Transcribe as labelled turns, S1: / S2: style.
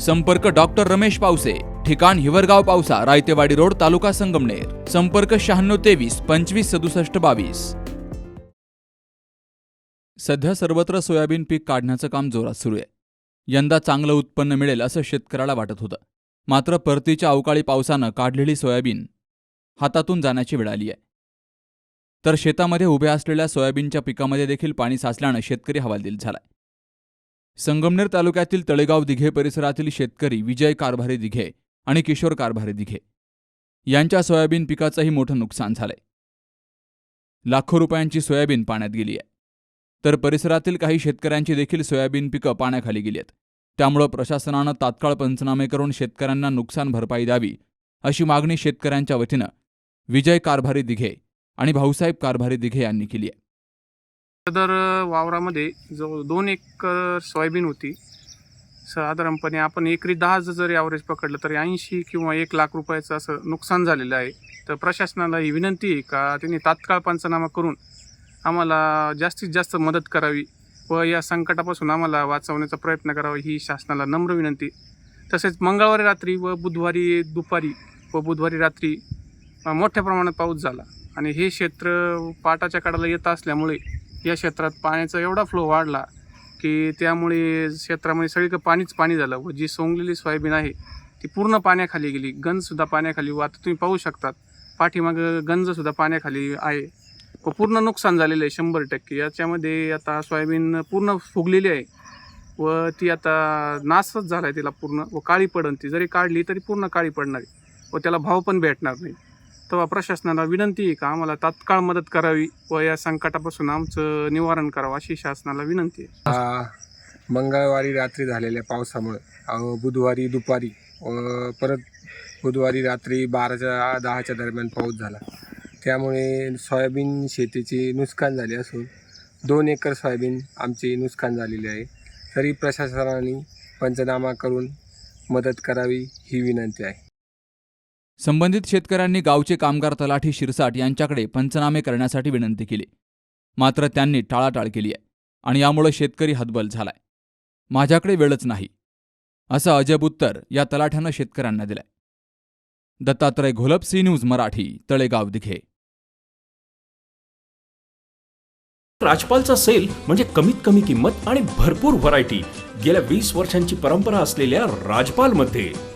S1: संपर्क डॉक्टर रमेश पावसे ठिकाण हिवरगाव पावसा रायतेवाडी रोड तालुका संगमनेर. संपर्क शहाण्णव तेवीस पंचवीस सदुसष्ट बावीस. सध्या सर्वत्र सोयाबीन पीक काढण्याचं काम जोरात सुरू आहे. यंदा चांगलं उत्पन्न मिळेल असं शेतकऱ्याला वाटत होतं. मात्र परतीच्या अवकाळी पावसानं काढलेली सोयाबीन हातातून जाण्याची वेळ आली आहे. तर शेतामध्ये उभ्या असलेल्या सोयाबीनच्या पिकामध्ये देखील पाणी साचल्यानं शेतकरी हवालदिल झालाय. संगमनेर तालुक्यातील तळेगाव दिघे परिसरातील शेतकरी विजय कारभारी दिघे आणि किशोर कारभारी दिघे यांच्या सोयाबीन पिकाचंही मोठं नुकसान झालंय. लाखो रुपयांची सोयाबीन पाण्यात गेली आहे. तर परिसरातील काही शेतकऱ्यांची देखील सोयाबीन पिकं पाण्याखाली गेली आहेत. त्यामुळं प्रशासनानं तात्काळ पंचनामे करून शेतकऱ्यांना नुकसान भरपाई द्यावी अशी मागणी शेतकऱ्यांच्या वतीनं विजय कारभारी दिघे आणि भाऊसाहेब कारभारी दिघे यांनी केली आहे.
S2: सदर वावरामध्ये जो दोन एकर सोयाबीन होती. साधारणपणे आपण एकरी दहाचं जरी ॲव्हरेज पकडलं तरी ऐंशी किंवा एक लाख रुपयाचं असं नुकसान झालेलं आहे. तर प्रशासनाला ही विनंती आहे का त्यांनी तात्काळ पंचनामा करून आम्हाला जास्तीत जास्त मदत करावी व या संकटापासून आम्हाला वाचवण्याचा प्रयत्न करावा ही शासनाला नम्र विनंती. तसेच मंगळवारी रात्री व बुधवारी दुपारी व बुधवारी रात्री मोठ्या प्रमाणात पाऊस झाला. आणि हे क्षेत्र पाटाच्या काळाला येत असल्यामुळे या क्षेत्रात पाण्याचा एवढा फ्लो वाढला की त्यामुळे क्षेत्रामध्ये सगळीकडे पाणीच पाणी झालं व जी सोंगलेली सोयाबीन आहे ती पूर्ण पाण्याखाली गेली. गंजसुद्धा पाण्याखाली व आता तुम्ही पाहू शकतात पाठीमागं गंजसुद्धा पाण्याखाली आहे. व पूर्ण नुकसान झालेलं आहे शंभर टक्के. याच्यामध्ये आता सोयाबीन पूर्ण फुगलेली आहे व ती आता नासच झाला आहे तिला पूर्ण व काळी पडन ती. जरी काढली तरी पूर्ण काळी पडणार आहे व त्याला भाव पण भेटणार नाही. तेव्हा प्रशासनाला विनंती आहे का आम्हाला तात्काळ मदत करावी व या संकटापासून आमचं निवारण करावं अशी शासनाला विनंती आहे.
S3: मंगळवारी रात्री झालेल्या पावसामुळे अ, बुधवारी दुपारी व परत बुधवारी रात्री बाराच्या दहाच्या दरम्यान पाऊस झाला. त्यामुळे सोयाबीन शेतीची नुकसान झाले असून दोन एकर सोयाबीन आमचे नुकसान झालेले आहे. तरी प्रशासनाने पंचनामा करून मदत करावी ही विनंती आहे.
S1: संबंधित शेतकऱ्यांनी गावचे कामगार तलाठी शिरसाट यांच्याकडे पंचनामे करण्यासाठी विनंती केली. मात्र त्यांनी टाळाटाळ केली आहे आणि यामुळे शेतकरी हतबल झालाय. माझ्याकडे वेळच नाही. असं अजब उत्तर या तलाठ्यानं शेतकऱ्यांना दिलंय. Dattatray Gholap C news Marathi Talegaon Dighe.
S4: राजपालचा sale म्हणजे कमीत कमी किंमत आणि भरपूर व्हरायटी. गेल्या वीस वर्षांची परंपरा असलेल्या राजपालमध्ये.